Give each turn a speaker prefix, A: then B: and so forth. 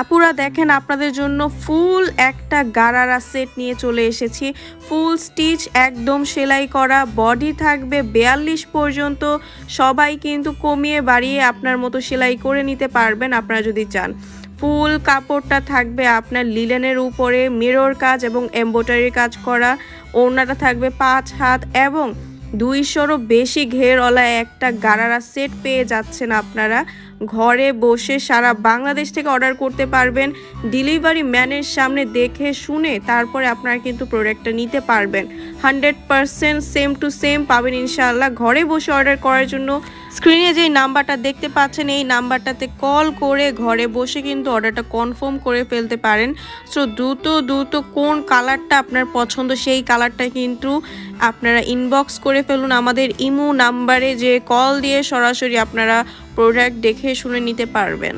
A: আপুরা দেখেন আপনাদের জন্য ফুল একটা গারারা সেট নিয়ে চলে এসেছি। ফুল স্টিচ, একদম সেলাই করা, বডি থাকবে বিয়াল্লিশ পর্যন্ত। সবাই কিন্তু কমিয়ে বাড়িয়ে আপনার মতো সেলাই করে নিতে পারবেন, আপনারা যদি চান। ফুল কাপড়টা থাকবে আপনার লিলেনের উপরে মিরর কাজ এবং এম্বোটারি কাজ করা। ওড়নাটা থাকবে পাঁচ হাত এবং দুইশোরও বেশি ঘেরওয়ালা একটা গারারা সেট পেয়ে যাচ্ছেন আপনারা। ঘরে বসে সারা বাংলাদেশ থেকে অর্ডার করতে পারবেন। ডেলিভারি ম্যানের সামনে দেখে শুনে তারপরে আপনারা কিন্তু প্রোডাক্টটা নিতে পারবেন। Hundred percent same to same পাবেন ইনশাআল্লাহ ঘরে বসে অর্ডার করার জন্য। স্ক্রিনে যেই নাম্বারটা দেখতে পাচ্ছেন, এই নাম্বারটাতে কল করে ঘরে বসে কিন্তু অর্ডারটা কনফার্ম করে ফেলতে পারেন। সো দ্রুত দ্রুত কোন কালারটা আপনার পছন্দ সেই কালারটা কিন্তু আপনারা ইনবক্স করে ফেলুন। আমাদের ইমো নাম্বারে যে কল দিয়ে সরাসরি আপনারা প্রোডাক্ট দেখে শুনে নিতে পারবেন।